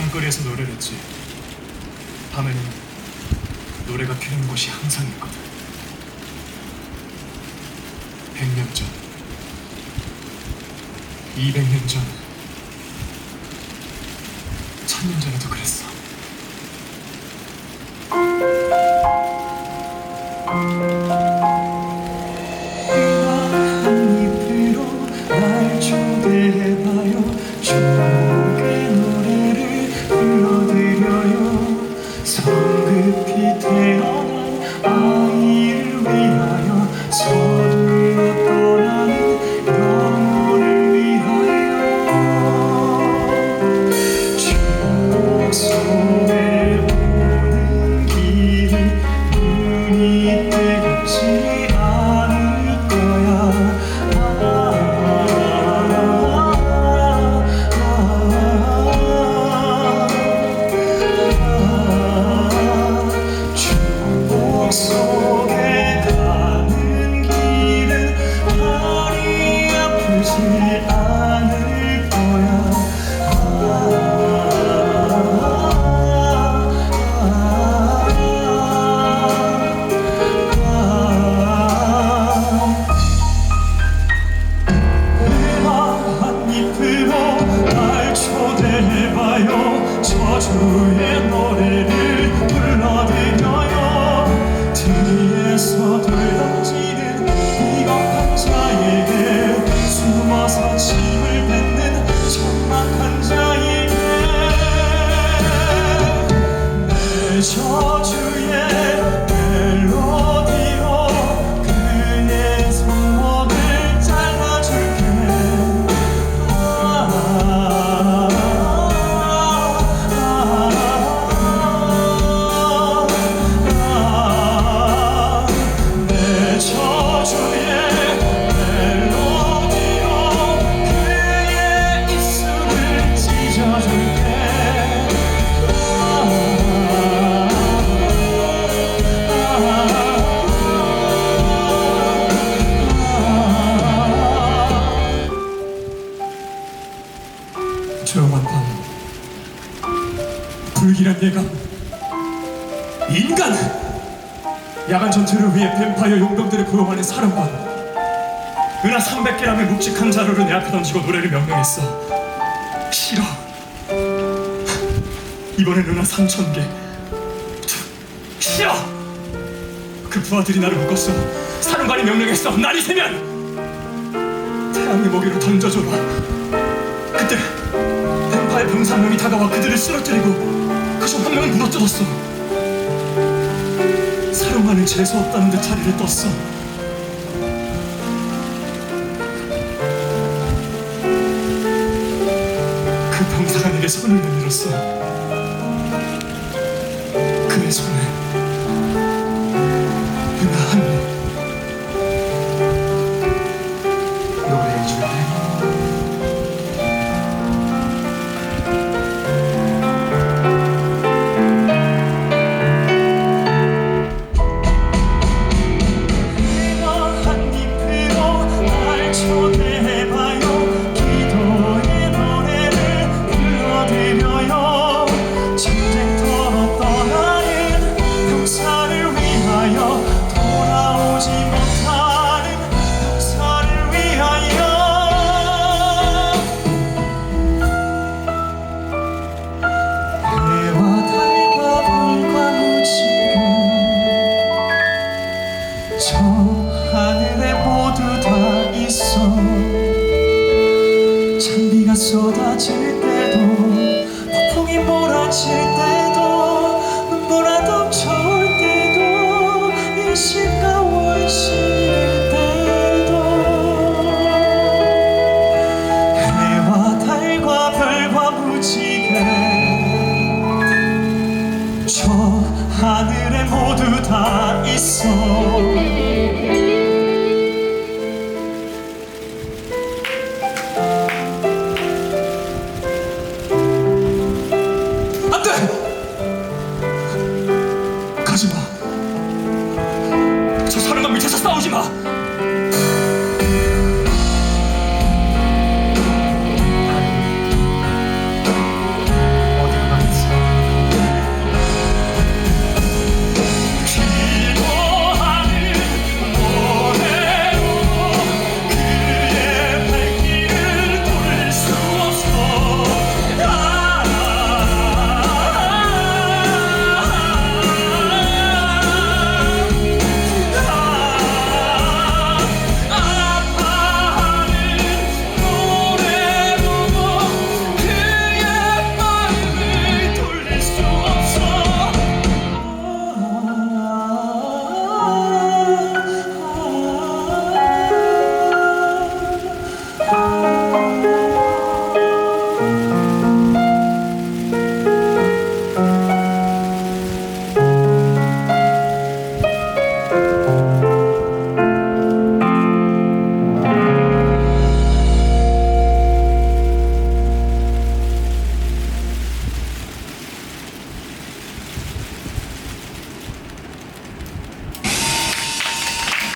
밤거리에서 노래를 했지. 밤에는 노래가 피는 곳이 항상 있거든. 백년 전, 200년 전, 천년 전에도 그랬어. 뒤에서 돌 던지는 비겁한 자에게 숨어서 침을 뱉는 천막한 자에게. 내저 불길한 예감. 인간 야간 전투를 위해 뱀파이어 용병들을 고용하는 사령관 은하 300개람의 묵직한 자루를 내 앞에 던지고 노래를 명령했어. 싫어. 이번엔 은하 3,000개. 싫어. 그 부하들이 나를 묶었어. 사령관이 명령했어. 날이 새면 태양의 먹이로 던져줘라 병사 한 명이 다가와 그들을 쓰러뜨리고 그중 한 명을 물어뜯었어. 사령관은 재수 없다는 듯 자리를 떴어. 그 병사가 내게 손을 내밀었어. 그의 손에 쏟아질 때도 폭풍이 몰아칠 때도 눈보라 덮쳐올 때도 일시가 월시일 때도. 해와 달과 별과 무지개 저 하늘에 모두 다 있어